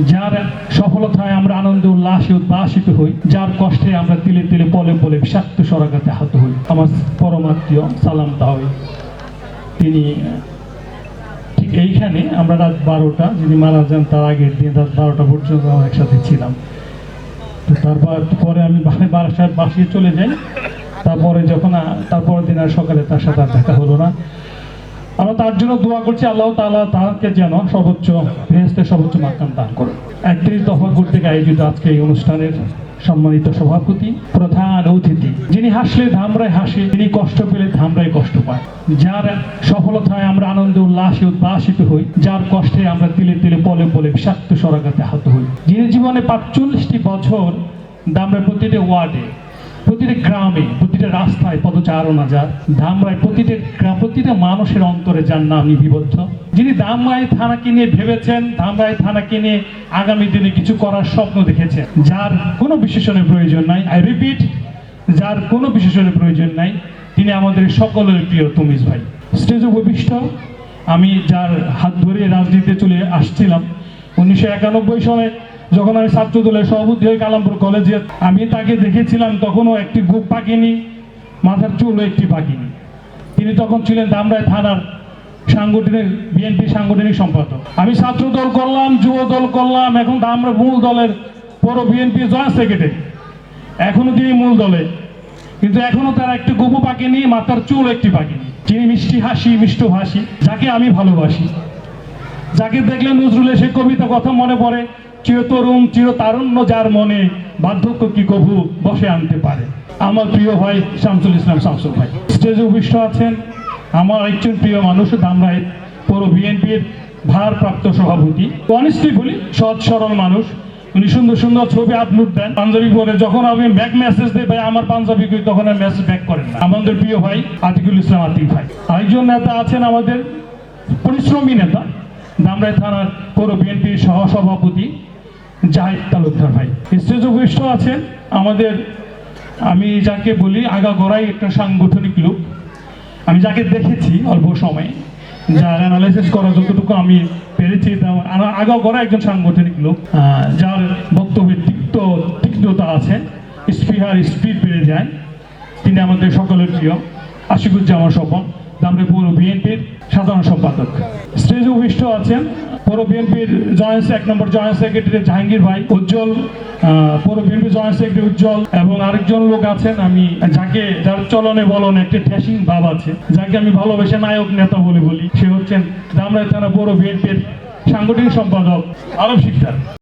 যার সফলতায় আমরা আনন্দে উল্লাসে উদ্ভাসিত হই, যার কষ্টে আমরা তিলে তিলে পলে পলে বিষাক্ত সরাগাতে আহত হই। আমার পরমাত্মীয় সালাম তাহলে তিনি, ঠিক এইখানে আমরা রাত বারোটা, যিনি মারা যান তার আগের দিন রাত বারোটা পর্যন্ত আমরা একসাথে ছিলাম। তো তারপর, পরে আমি বাসায়, বাসিয়ে চলে যাই। তারপরে যখন, তারপরের দিন আর সকালে তার সাথে আর দেখা হলো না। আমরা তার জন্য দোয়া করছি, আল্লাহ তাআলা তাকে যেন সর্বোচ্চ ভেস্তে সর্বোচ্চ মাকাম দান করে একত্রিশ দফা কর্তৃক আয়োজিত আজকে এই অনুষ্ঠানের সম্মানিত সভাপতি, প্রধান অতিথি, যিনি হাসলে ধামরায় হাসে যিনি কষ্ট পেলে ধামরায় কষ্ট পায়। যার সফলতায় আমরা আনন্দ উল্লাসে উদ্ভাসিত হই, যার কষ্টে আমরা তিলে তিলে পলে পলে বিষাক্ত সরাগাতে আহত হই। যিনি জীবনে পাঁচচল্লিশটি বছর দামরায় প্রতিটি ওয়ার্ডে প্রতিটা গ্রামে, প্রতিটা রাস্তায় পদচারণা যার। ধামরায় প্রতিটা প্রতিটা মানুষের অন্তরে যার নাম নিবিবদ্ধ যিনি ধামরাই থানাকে নিয়ে ভেবেছেন ধামরাই থানাকে নিয়ে আগামী দিনে কিছু করার স্বপ্ন দেখেছেন, যার কোনো বিশেষণের প্রয়োজন নাই। আই রিপিট যার কোনো বিশেষণের প্রয়োজন নাই। তিনি আমাদের সকলের প্রিয় তুমিজ ভাই। স্টেজ উপবিষ্ট। আমি যার হাত ধরে রাজনীতিতে চলে আসছিলাম, উনিশশো একানব্বই সালে যখন আমি ছাত্র দলের সভাপতি হয়ে কালামপুর কলেজে, আমি তাকে দেখেছিলাম তখনও একটি গুপ পাকিনি, মাথার চুলও একটি পাকিনি। তিনি তখন ছিলেন দামরাই থানার সাংগঠনিক, বিএনপি সাংগঠনিক সম্পাদক। আমি ছাত্র দল করলাম, যুব দল করলাম, এখন আমরা মূল দলের পৌর বিএনপি জয়েন্ট সেক্রেটারি। এখনও তিনি মূল দলে। কিন্তু এখনও তার একটি গোপু পাকেনি, মাথার চুল একটি পাকেনি। তিনি মিষ্টি হাসি, মিষ্ট হাসি, যাকে আমি ভালোবাসি। যাকে দেখলে নজরুলের সে কবিতা কথা মনে পড়ে চিরতরুণ, চিরতারুণ্য যার মনে বার্ধক্য কি কভু বসে আনতে পারে। আমার প্রিয় ভাই শামসুল ইসলাম শামসুল ভাই স্টেজে উপবিষ্ট আছেন। আমার একজন প্রিয় মানুষ দামরাই পৌর বিএনপির ভারপ্রাপ্ত সভাপতি। অনেস্টলি বলি, সৎ, সরল মানুষ। উনি সুন্দর সুন্দর ছবি আপলোড দেন। পাঞ্জাবি পরে যখন আমি ব্যাক মেসেজ দিই, ভাই, আমার পাঞ্জাবি কই? তখন আমি মেসেজ ব্যাক করেন না। আমাদের প্রিয় ভাই আতিকুল ইসলাম আতিক ভাই। আরেকজন নেতা আছেন আমাদের, পরিশ্রমী নেতা দামরাই থানার পৌর বিএনপির সহসভাপতি। জাহিদ তালুকদার ভাই। স্টেজ উপবিষ্ট আছেন আমাদের, আমি যাকে বলি আগা আগাগোড়াই একটা সাংগঠনিক লোক। আমি যাকে দেখেছি অল্প সময়ে, যার অ্যানালাইসিস করা যতটুকু আমি পেরেছি আগাগোড়া একজন সাংগঠনিক লোক যার বক্তব্যের তিক্ত, তিক্ততা আছে, স্পিহার স্পিড বেড়ে যায়। তিনি আমাদের সকলের প্রিয়, আশিকুজ্জামান স্বপন। দামরে পৌর বিএনপির সাধারণ সম্পাদক। স্টেজে উপবিষ্ট আছেন পৌর বিএনপির জয়েন্ট এক নম্বর জয়েন্ট সেক্রেটারি জাহাঙ্গীর ভাই, উজ্জ্বল পৌর বিএনপি জয়েন্ট সেক্রেটারি উজ্জ্বল এবং আরেকজন লোক আছেন আমি, যাকে যার চলনে বলনে একটি ঠেসিং ভাব আছে, যাকে আমি ভালোবেসে নায়ক নেতা বলে বলি। সে হচ্ছেন দামরাই থানা পৌর বিএনপির সাংগঠনিক সম্পাদক আরব শিকদার।